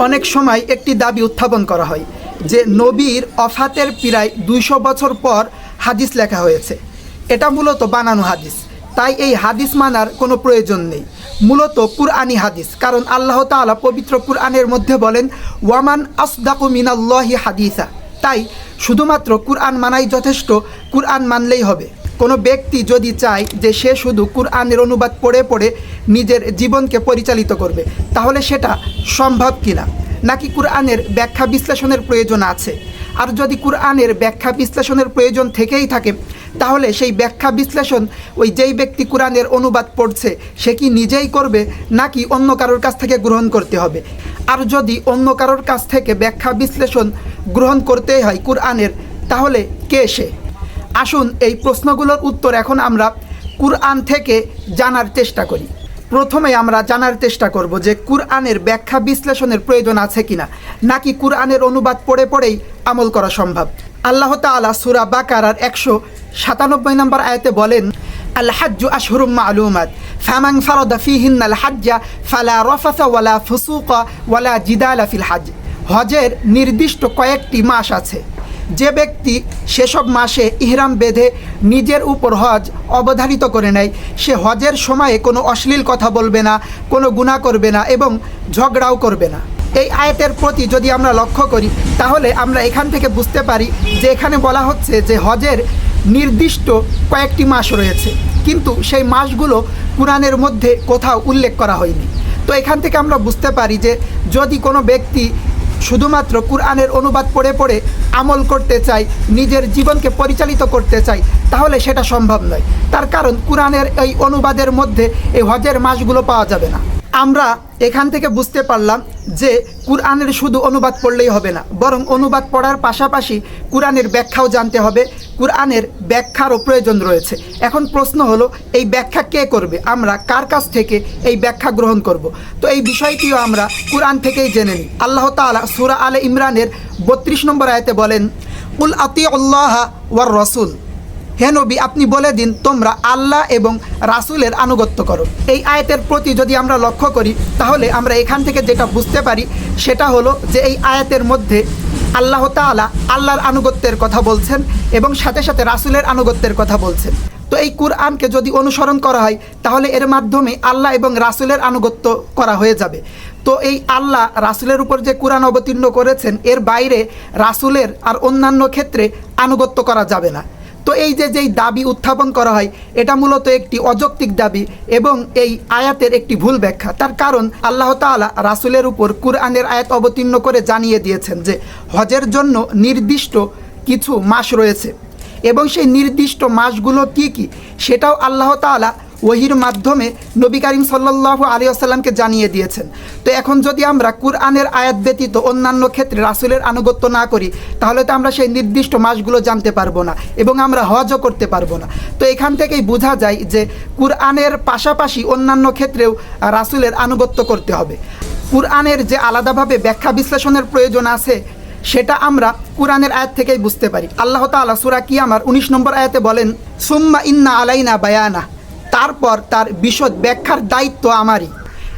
অনেক সময় একটি দাবি উত্থাপন করা হয় যে নবীর অফাতের প্রায় দুইশো বছর পর হাদিস লেখা হয়েছে। এটা মূলত বানানো হাদিস। তাই এই হাদিস মানার কোনো প্রয়োজন নেই। মূলত কুরআনি হাদিস। কারণ আল্লাহ তাআলা পবিত্র কুরআনের মধ্যে বলেন, ওয়ামান আসদাকু মিনাল্লাহি হাদিসা। তাই শুধুমাত্র কুরআন মানাই যথেষ্ট, কুরআন মানলেই হবে। কোনো ব্যক্তি যদি চায় যে সে শুধু কুরআনের অনুবাদ পড়ে পড়ে নিজের জীবনকে পরিচালিত করবে। তাহলে সেটা সম্ভব কিনা? নাকি কুরআনের ব্যাখ্যা বিশ্লেষণের প্রয়োজন আছে? আর যদি কুরআনের ব্যাখ্যা বিশ্লেষণের প্রয়োজন থেকেই থাকে, তাহলে সেই ব্যাখ্যা বিশ্লেষণ ওই যেই ব্যক্তি কোরআনের অনুবাদ পড়ছে, সে কি নিজেই করবে, নাকি অন্য কারোর কাছ থেকে গ্রহণ করতে হবে? আর যদি অন্য কারোর কাছ থেকে ব্যাখ্যা বিশ্লেষণ গ্রহণ করতেই হয় কুরআনের, তাহলে কে সে? আসুন এই প্রশ্নগুলোর উত্তর এখন আমরা কুরআন থেকে জানার চেষ্টা করি। প্রথমে আমরা জানার চেষ্টা করব যে কুরআনের ব্যাখ্যা বিশ্লেষণের প্রয়োজন আছে কিনা, নাকি কুরআনের অনুবাদ পড়ে পড়েই আমল করা সম্ভব? আল্লাহ তাআলা সূরা বাকারার একশো সাতানব্বই নম্বর আয়াতে বলেন আশহুরুম মালুমাত, ফামান ফারাদা ফিহিন্না আল হাজ্জা ফালা রাফাসা ওয়ালা ফুসুকা ওয়ালা জিদালা ফিল হাজ হজের নির্দিষ্ট কয়েকটি মাস আছে। যে ব্যক্তি সেসব মাসে ইহরাম বেঁধে নিজের উপর হজ অবধারিত করে নেয়, সে হজের সময়ে কোনো অশ্লীল কথা বলবে না, কোনো গুণা করবে না এবং ঝগড়াও করবে না। এই আয়াতের প্রতি যদি আমরা লক্ষ্য করি, তাহলে আমরা এখান থেকে বুঝতে পারি যে এখানে বলা হচ্ছে যে হজের নির্দিষ্ট কয়েকটি মাস রয়েছে। কিন্তু সেই মাসগুলো কোরআনের মধ্যে কোথাও উল্লেখ করা হয়নি। তো এখান থেকে আমরা বুঝতে পারি যে যদি কোনো ব্যক্তি শুধুমাত্র কোরআনের অনুবাদ পড়ে পড়ে আমল করতে চাই, নিজের জীবনকে পরিচালিত করতে চাই, তাহলে সেটা সম্ভব নয়। তার কারণ কোরআনের এই অনুবাদের মধ্যে এই হজের মাসগুলো পাওয়া যাবে না। আমরা এখান থেকে বুঝতে পারলাম যে কুরআনের শুধু অনুবাদ পড়লেই হবে না, বরং অনুবাদ পড়ার পাশাপাশি কুরআনের ব্যাখ্যাও জানতে হবে। কুরআনের ব্যাখ্যারও প্রয়োজন রয়েছে। এখন প্রশ্ন হলো, এই ব্যাখ্যা কে করবে? আমরা কার কাছ থেকে এই ব্যাখ্যা গ্রহণ করব? তো এই বিষয়টিও আমরা কুরআন থেকেই জেনে নিই। আল্লাহ তাআলা সূরা আলে ইমরানের বত্রিশ নম্বর আয়তে বলেন উল আতি আল্লাহ ওয়ার রসুল। হে নবী, আপনি বলে দিন, তোমরা আল্লাহ এবং রাসূলের আনুগত্য করো। এই আয়াতের প্রতি যদি আমরা লক্ষ্য করি, তাহলে আমরা এখান থেকে যেটা বুঝতে পারি, সেটা হলো যে এই আয়াতের মধ্যে আল্লাহ তাআলা আল্লাহর আনুগত্যের কথা বলছেন এবং সাথে সাথে রাসূলের আনুগত্যের কথা বলছেন। তো এই কুরআনকে যদি অনুসরণ করা হয়, তাহলে এর মাধ্যমে আল্লাহ এবং রাসূলের আনুগত্য করা হয়ে যাবে। তো এই আল্লাহ রাসুলের উপর যে কোরআন অবতীর্ণ করেছেন, এর বাইরে রাসূলের আর অন্যান্য ক্ষেত্রে আনুগত্য করা যাবে না। তো এই যে যেই দাবি উত্থাপন করা হয়, এটা মূলত একটি অযৌক্তিক দাবি এবং এই আয়াতের একটি ভুল ব্যাখ্যা। তার কারণ আল্লাহ তালা রাসুলের উপর কুরআনের আয়াত অবতীর্ণ করে জানিয়ে দিয়েছেন যে, হজের জন্য নির্দিষ্ট কিছু মাস রয়েছে। এবং সেই নির্দিষ্ট মাসগুলো কি কি, সেটাও আল্লাহ তাআলা ওহির মাধ্যমে নবী করিম সাল্লাল্লাহু আলাইহি আসাল্লামকে জানিয়ে দিয়েছেন। তো এখন যদি আমরা কুরআনের আয়াত ব্যতীত অন্যান্য ক্ষেত্রে রাসূলের আনুগত্য না করি, তাহলে তো আমরা সেই নির্দিষ্ট মাসগুলো জানতে পারব না এবং আমরা হজও করতে পারব না। তো এখান থেকেই বোঝা যায় যে কুরআনের পাশাপাশি অন্যান্য ক্ষেত্রেও রাসূলের আনুগত্য করতে হবে। কুরআনের যে আলাদাভাবে ব্যাখ্যা বিশ্লেষণের প্রয়োজন আছে, সেটা আমরা কুরআনের আয়াত থেকেই বুঝতে পারি। আল্লাহ তাআলা সূরা আমার উনিশ নম্বর আয়াতে বলেন, সুম্মা ইন্না আলাইনা বায়ানা তারপর তার বিশদ ব্যাখ্যার দায়িত্ব আমারই।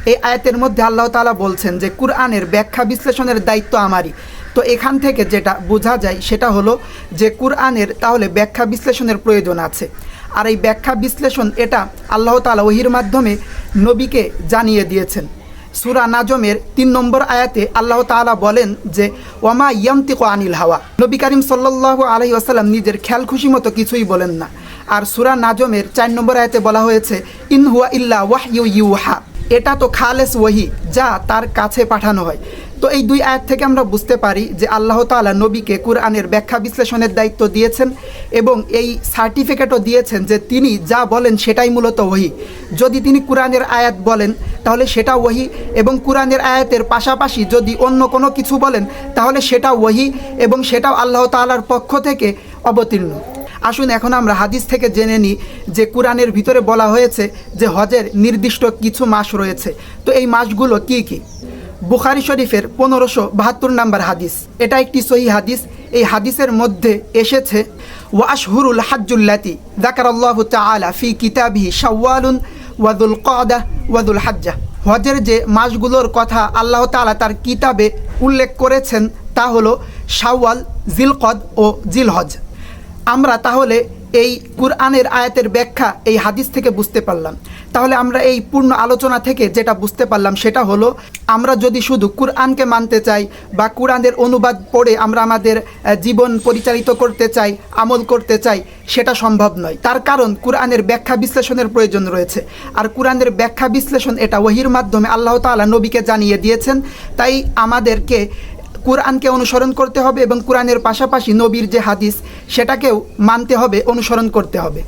এই আয়াতের মধ্যে আল্লাহ তাআলা বলছেন যে, কুরআনের ব্যাখ্যা বিশ্লেষণের দায়িত্ব আমারই। তো এখান থেকে যেটা বোঝা যায় সেটা হলো যে, কুরআনের তাহলে ব্যাখ্যা বিশ্লেষণের প্রয়োজন আছে। আর এই ব্যাখ্যা বিশ্লেষণ এটা আল্লাহ তাআলা ওহির মাধ্যমে নবীকে জানিয়ে দিয়েছেন। সুরা নাজমের তিন নম্বর আয়াতে আল্লাহ তাআলা বলেন যে ওমা ইয়ামতিকো আনিল হাওয়া। নবী করিম সাল্লাল্লাহু আলাইহি ওয়াসাল্লাম নিজের খেয়াল খুশি মতো কিছুই বলেন না। আর সুরা নাজমের চার নম্বর আয়াতে বলা হয়েছে, ইন হুয়া ইল্লা ওয়াহইউ ইউহা। এটা তো খালেস ওহি যা তার কাছে পাঠানো হয়। তো এই দুই আয়াত থেকে আমরা বুঝতে পারি যে আল্লাহ তাআলা নবীকে কুরআনের ব্যাখ্যা বিশ্লেষণের দায়িত্ব দিয়েছেন এবং এই সার্টিফিকেটও দিয়েছেন যে তিনি যা বলেন সেটাই মূলত ওহি যদি তিনি কুরআনের আয়াত বলেন, তাহলে সেটা ওহি এবং কুরআনের আয়াতের পাশাপাশি যদি অন্য কোনো কিছু বলেন, তাহলে সেটা ওহি এবং সেটাও আল্লাহ তাআলার পক্ষ থেকে অবতীর্ণ। আসুন এখন আমরা হাদিস থেকে জেনে নিই যে কোরআনের ভিতরে বলা হয়েছে যে হজের নির্দিষ্ট কিছু মাস রয়েছে। তো এই মাসগুলো কি কি? বুখারি শরীফের পনেরোশো বাহাত্তর নাম্বার হাদিস। এটা একটি সহি হাদিস। এই হাদিসের মধ্যে এসেছে ওয়াশহুরুল হাজ্জুল্লাতি দাকার আল্লাহ তাআলা ফি কিতাবি শাওয়ালুন ওয়াদুল কাদা ওয়াদুল হাজ্জা। হজের যে মাসগুলোর কথা আল্লাহ তাআলা তার কিতাবে উল্লেখ করেছেন তা হলো শাওয়াল, জিলকদ ও জিলহজ। আমরা তাহলে এই কুরআনের আয়াতের ব্যাখ্যা এই হাদিস থেকে বুঝতে পারলাম। তাহলে আমরা এই পূর্ণ আলোচনা থেকে যেটা বুঝতে পারলাম সেটা হলো, আমরা যদি শুধু কুরআনকে মানতে চাই বা কুরআনের অনুবাদ পড়ে আমরা আমাদের জীবন পরিচালিত করতে চাই, আমল করতে চাই, সেটা সম্ভব নয়। তার কারণ কুরআনের ব্যাখ্যা বিশ্লেষণের প্রয়োজন রয়েছে। আর কুরআনের ব্যাখ্যা বিশ্লেষণ এটা ওহির মাধ্যমে আল্লাহ তাআলা নবীকে জানিয়ে দিয়েছেন। তাই আমাদেরকে কোরআনকে অনুসরণ করতে হবে এবং কোরআনের পাশাপাশি নবীর যে হাদিস, সেটাকেও মানতে হবে, অনুসরণ করতে হবে।